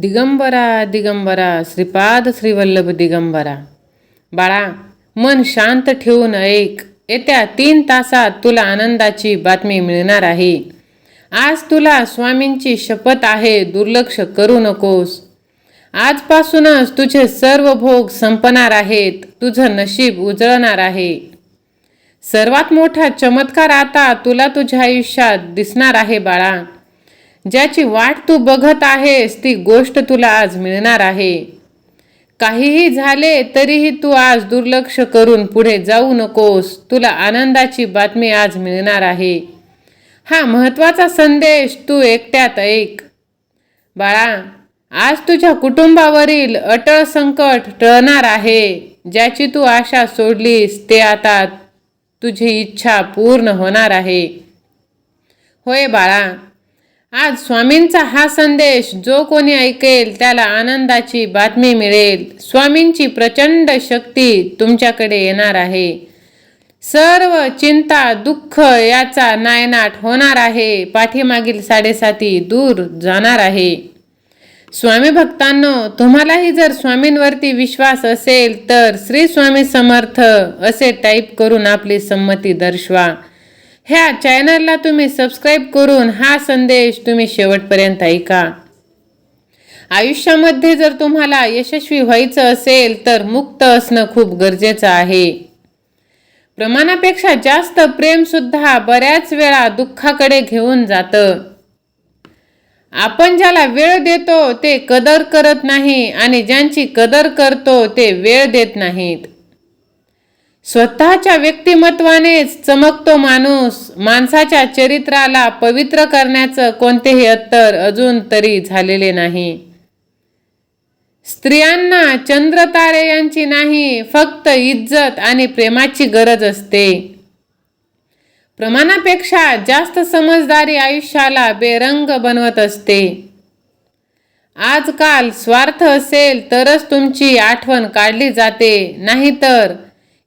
दिगंबरा दिगंबरा श्रीपाद श्रीवल्लभ दिगंबरा. बाळा मन शांत ठेवून ऐक. येत्या तीन तासात तुला आनंदाची बातमी मिळणार आहे. आज तुला स्वामींची शपथ आहे दुर्लक्ष करू नकोस. आजपासूनच तुझे सर्व भोग संपणार आहेत तुझं नशीब उजळणार आहे. सर्वात मोठा चमत्कार आता तुला तुझ्या आयुष्यात दिसणार आहे बाळा. ज्याची वाट तू बघत आहेस ती गोष्ट तुला आज मिळणार आहे. काहीही झाले तरीही तू आज दुर्लक्ष करून पुढे जाऊ नकोस. तुला आनंदाची बातमी आज मिळणार आहे. हा महत्त्वाचा संदेश तू एकट्यात ऐक. बाळा आज तुझ्या कुटुंबावरील अटळ संकट टळणार आहे. ज्याची तू आशा सोडलीस ते आता तुझी इच्छा पूर्ण होणार आहे. होय बाळा आज स्वामींचा हा संदेश जो कोणी ऐकेल त्याला आनंदाची बातमी मिळेल. स्वामींची प्रचंड शक्ती तुमच्याकडे येणार आहे. सर्व चिंता दुःख याचा नायनाट होणार आहे. पाठीमागील साडेसाती दूर जाणार आहे. स्वामी भक्तांनो तुम्हालाही जर स्वामींवरती विश्वास असेल तर श्री स्वामी समर्थ असे टाईप करून आपली संमती दर्शवा. ह्या चॅनलला तुम्ही सबस्क्राईब करून हा संदेश तुम्ही शेवटपर्यंत ऐका. आयुष्यामध्ये जर तुम्हाला यशस्वी व्हायचं असेल तर मुक्त असणं खूप गरजेचं आहे. प्रमाणापेक्षा जास्त प्रेमसुद्धा बऱ्याच वेळा दुःखाकडे घेऊन जातं. आपण ज्याला वेळ देतो ते कदर करत नाही आणि ज्यांची कदर करतो ते वेळ देत नाहीत. स्वतःच्या व्यक्तिमत्वानेच चमकतो माणूस. माणसाच्या चरित्राला पवित्र करण्याचं कोणतेही अत्तर अजून तरी झालेले नाही. स्त्रियांना चंद्रतारे यांची नाही फक्त इज्जत आणि प्रेमाची गरज असते. प्रमाणापेक्षा जास्त समजदारी आयुष्याला बेरंग बनवत असते. आजकाल स्वार्थ असेल तरच तुमची आठवण काढली जाते नाहीतर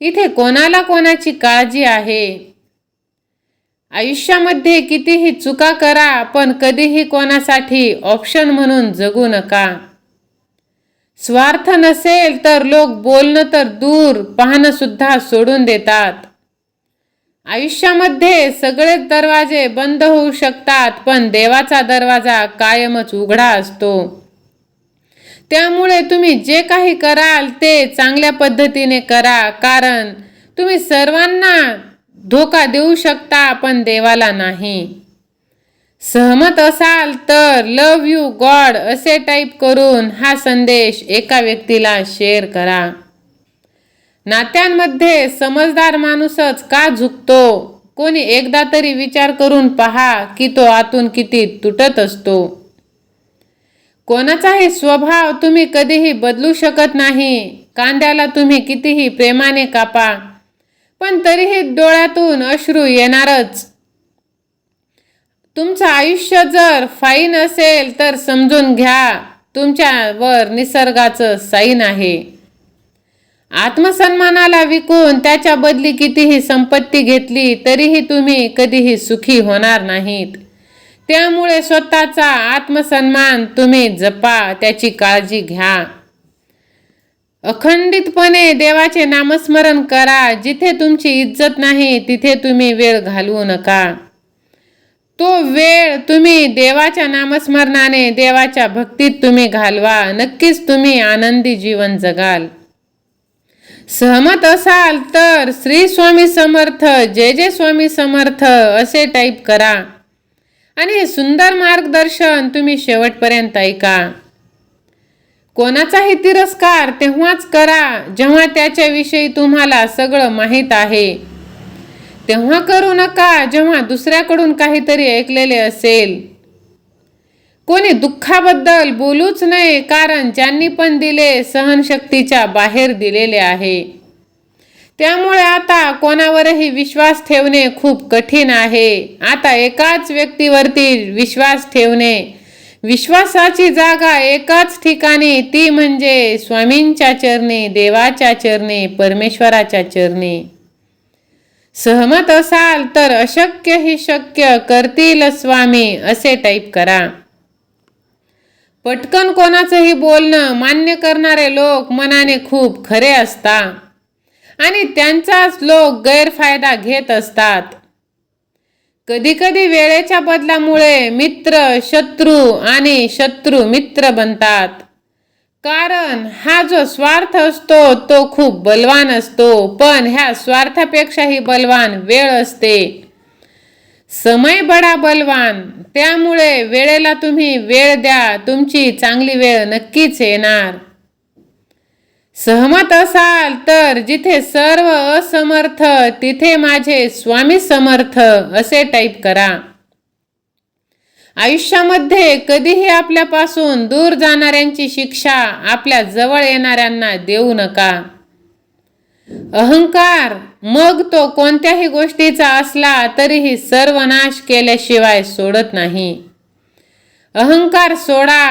इथे कोणाला कोणाची काळजी आहे? आयुष्यामध्ये कितीही चुका करा पण कधीही कोणासाठी ऑप्शन म्हणून जगू नका. स्वार्थ नसेल तर लोक बोलणं तर दूर पाहणं सुद्धा सोडून देतात. आयुष्यामध्ये सगळेच दरवाजे बंद होऊ शकतात पण देवाचा दरवाजा कायमच उघडा असतो. त्यामुळे तुम्ही जे काही कराल ते चांगल्या पद्धतीने करा कारण तुम्ही सर्वांना धोका देऊ शकता पण देवाला नाही. सहमत असाल तर लव यू गॉड असे टाईप करून हा संदेश एका व्यक्तीला शेअर करा. नात्यांमध्ये समजदार माणूसच का झुकतो? कोणी एकदा तरी विचार करून पहा की तो आतून किती तुटत असतो. कोणाचाही स्वभाव तुम्ही कधीही बदलू शकत नाही. कांद्याला तुम्ही कितीही प्रेमाने कापा पण तरीही डोळ्यातून अश्रू येणारच. तुमचं आयुष्य जर फाईन असेल तर समजून घ्या. तुमच्यावर निसर्गाचं साईन आहे. आत्मसन्मानाला विकून त्याच्या बदली कितीही संपत्ती घेतली तरीही तुम्ही कधीही सुखी होणार नाहीत. त्यामुळे स्वतःचा आत्मसन्मान तुम्ही जपा त्याची काळजी घ्या. अखंडितपणे देवाचे नामस्मरण करा. जिथे तुमची इज्जत नाही तिथे तुम्ही वेळ घालवू नका. तो वेळ तुम्ही देवाच्या नामस्मरणाने देवाच्या भक्तीत तुम्ही घालवा. नक्कीच तुम्ही आनंदी जीवन जगाल. सहमत असाल तर श्री स्वामी समर्थ जय जय स्वामी समर्थ असे टाईप करा. आणि हे सुंदर मार्गदर्शन तुम्ही शेवटपर्यंत ऐका. कोणाचाही तिरस्कार तेव्हाच करा जेव्हा त्याच्याविषयी तुम्हाला सगळं माहीत आहे. तेव्हा करू नका जेव्हा दुसऱ्याकडून काहीतरी ऐकलेले असेल. कोणी दुःखाबद्दल बोलूच नये कारण ज्यांनी पण दिले सहनशक्तीच्या बाहेर दिलेले आहे. त्यामुळे आता कोणावरही विश्वास ठेवणे खूप कठीण आहे. आता एकाच व्यक्तीवरती विश्वास ठेवणे. विश्वासाची जागा एकाच ठिकाणी ती म्हणजे स्वामींच्या चरणी देवाच्या चरणी परमेश्वराच्या चरणी. सहमत असाल तर अशक्य ही शक्य करतील स्वामी असे टाईप करा. पटकन कोणाचंही बोलणं मान्य करणारे लोक मनाने खूप खरे असतात आणि त्यांचाच लोक गैरफायदा घेत असतात. कधीकधी वेळेच्या बदलामुळे मित्र शत्रू आणि शत्रू मित्र बनतात. कारण हा जो स्वार्थ असतो तो खूप बलवान असतो. पण ह्या स्वार्थापेक्षाही बलवान वेळ असते. समय बडा बलवान. त्यामुळे वेळेला तुम्ही वेळ द्या. तुमची चांगली वेळ नक्कीच येणार. सहमत असाल तर जिथे सर्व असमर्थ तिथे माझे स्वामी समर्थ असे टाईप करा. आयुष्यामध्ये कधीही आपल्यापासून दूर जाणाऱ्यांची शिक्षा आपल्या जवळ येणाऱ्यांना देऊ नका. अहंकार मग तो कोणत्याही गोष्टीचा असला तरीही सर्वनाश केल्याशिवाय सोडत नाही. अहंकार सोडा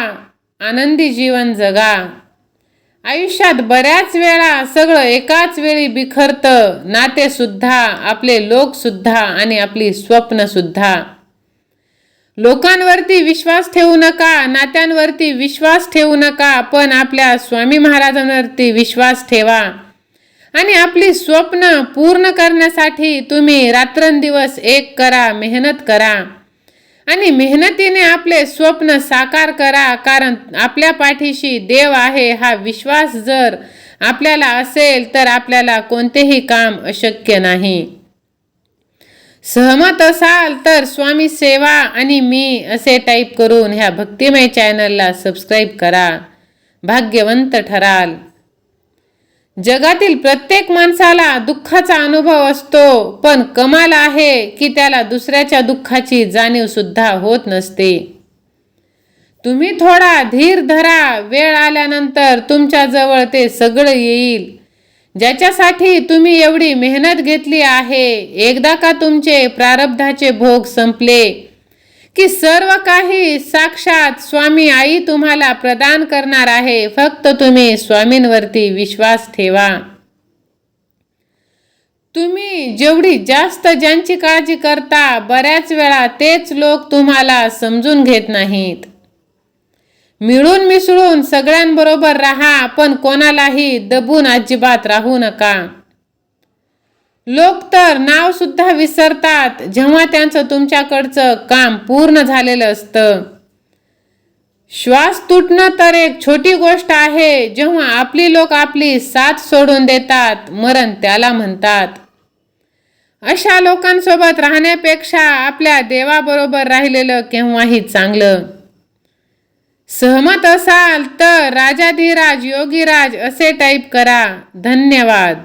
आनंदी जीवन जगा. आयुष्यात बऱ्याच वेळा सगळं एकाच वेळी बिखरतं. नातेसुद्धा आपले लोकसुद्धा आणि आपली स्वप्नसुद्धा लोकांवरती विश्वास ठेवू नका नात्यांवरती विश्वास ठेवू नका पण आपल्या स्वामी महाराजांवरती विश्वास ठेवा. आणि आपली स्वप्न पूर्ण करण्यासाठी तुम्ही रात्रंदिवस एक करा मेहनत करा. आणि मेहनतीने आपले स्वप्न साकार करा कारण आपल्या पाठीशी देव आहे हा विश्वास जर आपल्याला असेल तर आपल्याला कोणतेही काम अशक्य नाही. सहमत असाल तर स्वामी सेवा आणि मी असे टाईप करून ह्या भक्तिमय चॅनलला सबस्क्राईब करा. भाग्यवंत ठराल. जगातील प्रत्येक माणसाला दुःखाचा अनुभव असतो पण कमाल आहे की त्याला दुसऱ्याच्या दुःखाची जाणीव सुद्धा होत नसते. तुम्ही थोडा धीर धरा वेळ आल्यानंतर तुमच्या जवळ ते सगळं येईल. ज्याच्यासाठी तुम्ही एवढी मेहनत घेतली आहे एकदा का तुमचे प्रारब्धाचे भोग संपले की सर्व काही साक्षात स्वामी आई तुम्हाला प्रदान करणार आहे. फक्त तुम्ही स्वामींवरती विश्वास ठेवा. तुम्ही जेवढी जास्त ज्यांची काळजी करता बऱ्याच वेळा तेच लोक तुम्हाला समजून घेत नाहीत. मिळून मिसळून सगळ्यांबरोबर राहा पण कोणालाही दबून अजिबात राहू नका. लोक तर नाव सुद्धा विसरतात जेव्हा त्यांचं तुमच्याकडचं काम पूर्ण झालेलं असतं. श्वास तुटणं तर एक छोटी गोष्ट आहे जेव्हा आपली लोक आपली साथ सोडून देतात मरण त्याला म्हणतात. अशा लोकांसोबत राहण्यापेक्षा आपल्या देवाबरोबर राहिलेलं केव्हाही चांगलं. सहमत असाल तर राजाधिराज योगीराज असे टाईप करा. धन्यवाद.